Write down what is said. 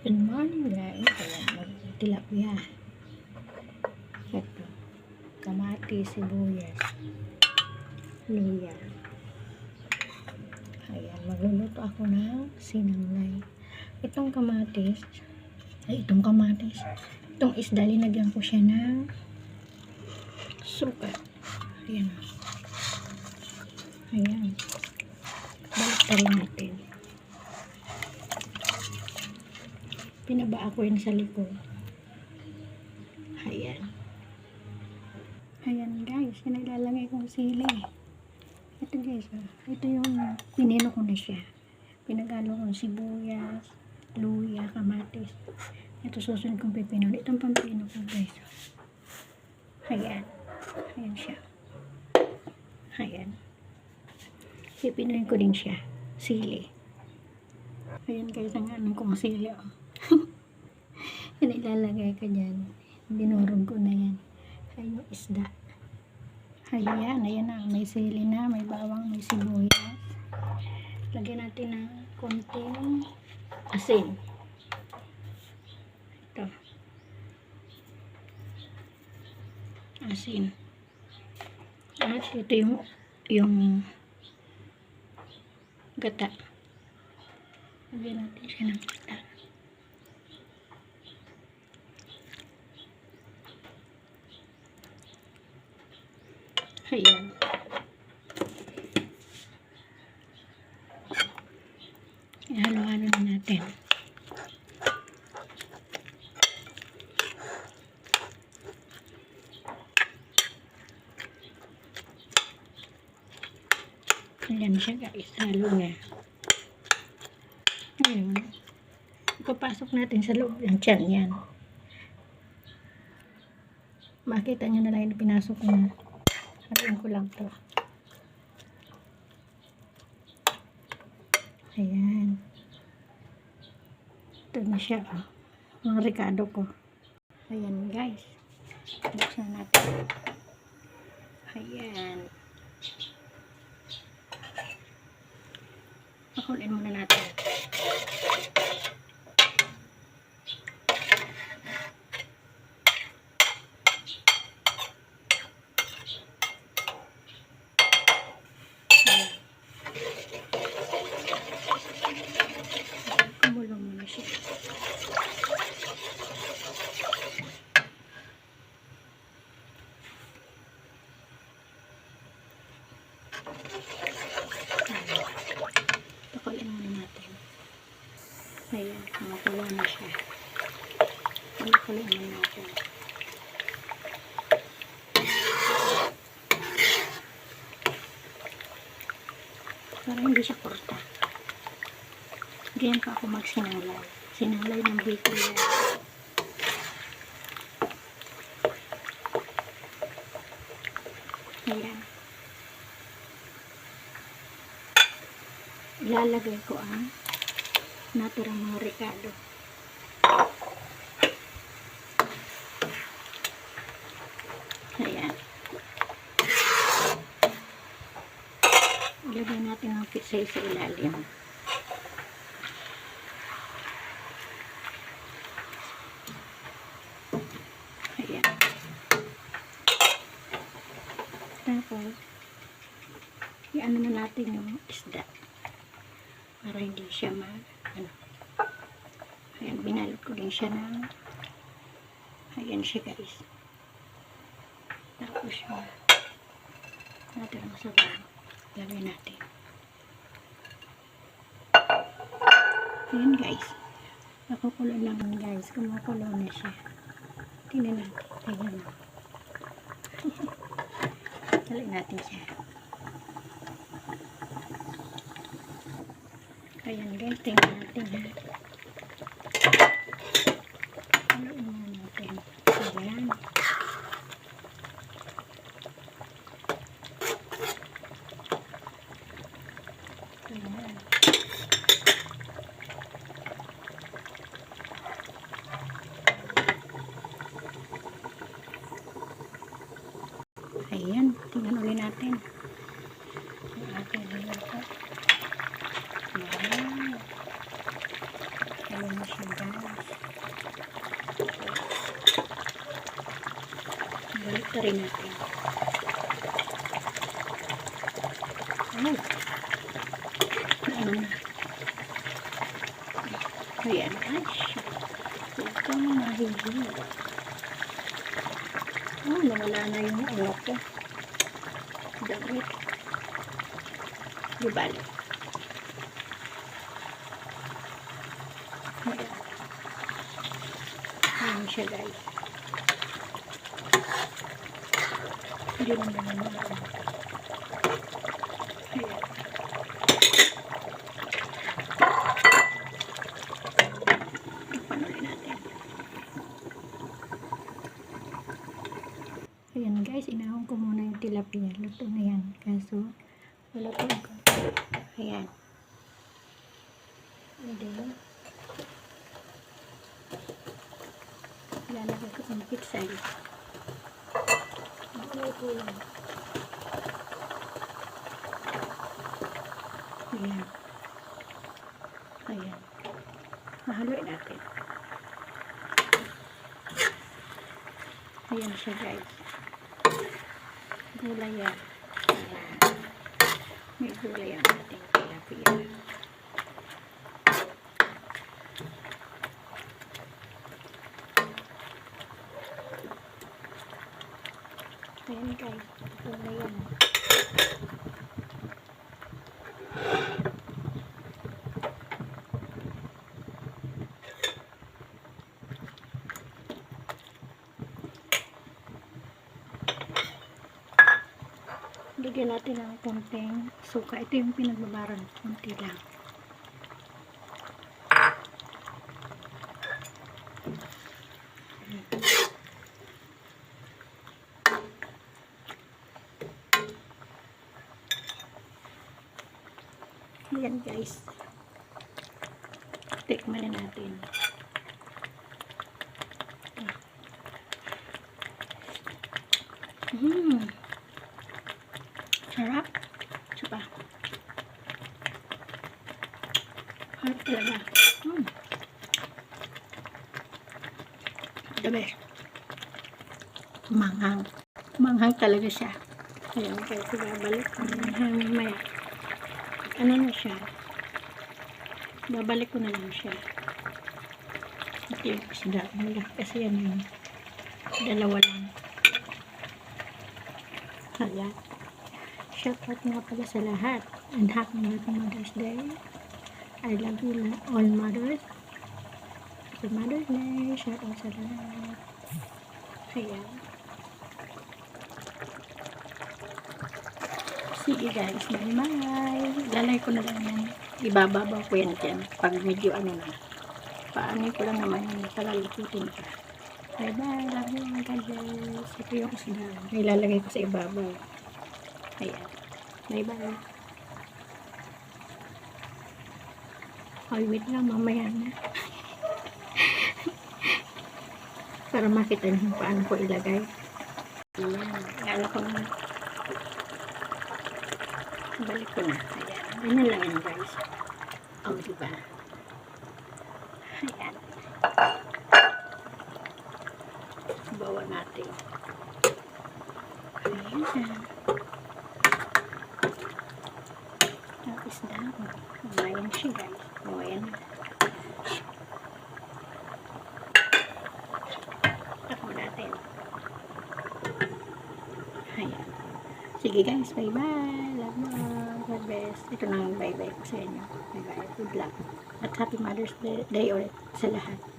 Good morning guys. Ayan, magtilapia. Ito. Kamati, sibuyas. Luya. Ayan, magluluto ako ng sinanglay. Itong kamatis, ay itong kamatis, itong isda, linagyan ko siya ng suka. Ayan. Ayan. Balik rin natin. Pinaba ako yun sa likod. Ayan. Ayan guys, yung naglalagay kong sili. Ito guys, ah. ito yung pinino ko na siya. Pinagalo kong sibuyas, luya, kamatis. Ito susunod kong pipino. Itong pampino ko guys. Ayan. Ayan siya. Ayan. Pipinoin ko din siya. Sili. Ayan guys, ang anong kong sili. Oh. Yan ilalagay ko dyan. Binurog ko na yan. Yung isda. Ayan, ayan na. May sili na, may bawang, may sibuyas. Lagyan natin ng konting asin. Ito. Asin. At ito yung yung gata. Lagyan natin siya ng gata. Ayan. Ihalo-halo na natin. Ayan siya guys. Halo na. Ayun. Ipapasok natin sa loob ng tiyan yan. Makita nyo na lang yung pinasok na. Haluin ko lang to. Ayan. Ito na siya. Oh. Mga ricado ko. Ayan guys. Buksan natin. Ayan. Pakulin muna natin. Ayan. Kumulong muna siya. Pakulin muna natin. Ayan, kumukulo na siya. Pakulin muna natin. Para hindi siya porta. Ganyan pa ako magsinanglay. Sinanglay ng bacon yan. Ayan. Ilalagay ko ang naturang mga rekado. Ayan. Ilagay natin ang pisay sa ilalim. Ayan. Tapos, i-ano na natin yung isda. Para hindi siya mag, ano. Ayan, binalot ko din siya ng, ayan siya guys. Tapos yung, natin ang sabaw. Lagay natin. Ayan guys. Nakukulo yun, guys. Kumukulo na siya. Tingnan natin. Ayan. Dali natin siya. Ayan guys. Tingnan natin. Haluin nga natin. Ayan. Ayan. Ayan, tingnan ulit natin. Ang ating niluto. Ayan. na siya guys. Ka rin natin. Ay. Ano na. Ayan. Ay, shit. Huwag kang mahihiya. Oh, nawala na yung ano ko. Damit. Di. Ayan. Ayan siya guys. Hindi naman naman naman. Ayan. Ayan guys, inahon ko muna yung tilapia. Luto na yan. Kaso, wala ako. Ayan. Then, lalagay ko ang pitsay. Lalagay ko yan. Ayan. Ayan. Mahaluin natin. Ayan siya guys. Gulay yan. Ayan. May gulay ang ating tilapia. Ayan guys. Gulay yan. Lagyan natin ng konting suka. Ito yung pinagbabaran. Konti lang. Ayan guys. Tikman na natin. Mmm. Sarap. Isa pa. Harap talaga. Mm. The best. Manghang. Manghang talaga siya. Ayan, kaya ko babalik. Manghang mamaya. Ano na siya? Babalik ko na lang siya. Ito yung isda. Malaki kasi yan yung dalawa lang. Ayan. Shoutout nga pala sa lahat. And happy Mother's Day. I love you all mothers. Happy Mother's Day. Shoutout sa lahat. Ayan. Sige guys, bye-bye. Lalay ko na lang yan. Ibababaw ko yan dyan. Pag medyo ano na. Paano ko lang naman yung palalikutin ka. Bye-bye. Love you God bless. Ito yung isda. Ilalagay ko sa ibabaw. Ayan. Bye-bye. Ay, wait lang. Mamaya na. Para makita niyo paano ko ilagay. Ayan. Ano ko na. Balik ko na. Ayan. Ganyan lang yan, guys. O, oh, diba? Ayan. Bawa natin. Ayan. Tapos na ako. Ayan siya, guys. O, ayan na. Sige guys, bye-bye. Love you. God bless. Ito na bye-bye ko sa inyo. Bye-bye. Good luck. At happy Mother's Day ulit sa lahat.